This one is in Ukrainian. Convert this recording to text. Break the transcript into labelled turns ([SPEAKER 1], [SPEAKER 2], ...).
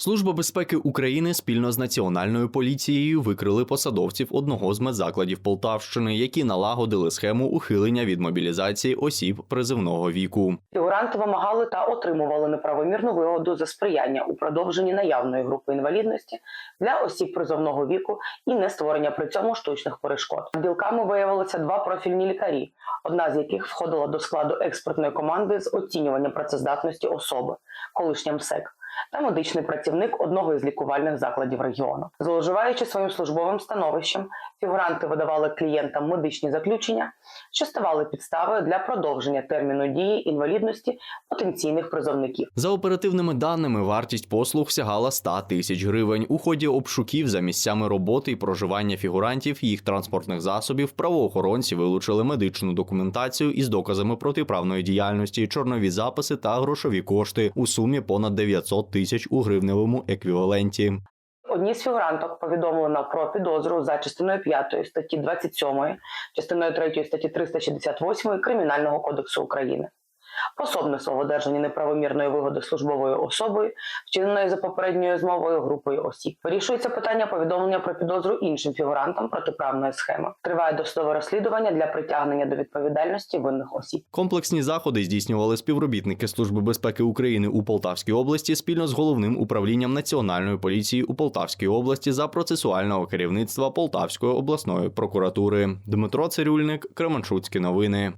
[SPEAKER 1] Служба безпеки України спільно з національною поліцією викрили посадовців одного з медзакладів Полтавщини, які налагодили схему ухилення від мобілізації осіб призивного віку.
[SPEAKER 2] Фігуранти вимагали та отримували неправомірну вигоду за сприяння у продовженні наявної групи інвалідності для осіб призовного віку і не створення при цьому штучних перешкод. Ділками виявилися два профільні лікарі, одна з яких входила до складу експертної команди з оцінювання працездатності особи, колишня МСЕК, та медичний працівник одного із лікувальних закладів регіону. Зловживаючи своїм службовим становищем, фігуранти видавали клієнтам медичні заключення, що ставали підставою для продовження терміну дії інвалідності потенційних призовників.
[SPEAKER 1] За оперативними даними, вартість послуг сягала 100 тисяч гривень. У ході обшуків за місцями роботи і проживання фігурантів їх транспортних засобів правоохоронці вилучили медичну документацію із доказами протиправної діяльності, чорнові записи та грошові кошти у сумі понад 900 тисяч у гривневому еквіваленті.
[SPEAKER 2] Одній з фігуранток повідомлено про підозру за частиною 5 статті 27, частиною 3 статті 368 Кримінального кодексу України. Пособництво в одержанні неправомірної вигоди службовою особою, вчиненої за попередньою змовою групою осіб. Вирішується питання повідомлення про підозру іншим фігурантам протиправної схеми. Триває досудове розслідування для притягнення до відповідальності винних осіб.
[SPEAKER 1] Комплексні заходи здійснювали співробітники Служби безпеки України у Полтавській області спільно з головним управлінням Національної поліції у Полтавській області за процесуального керівництва Полтавської обласної прокуратури. Дмитро Цирюльник, Кременчуцькі новини.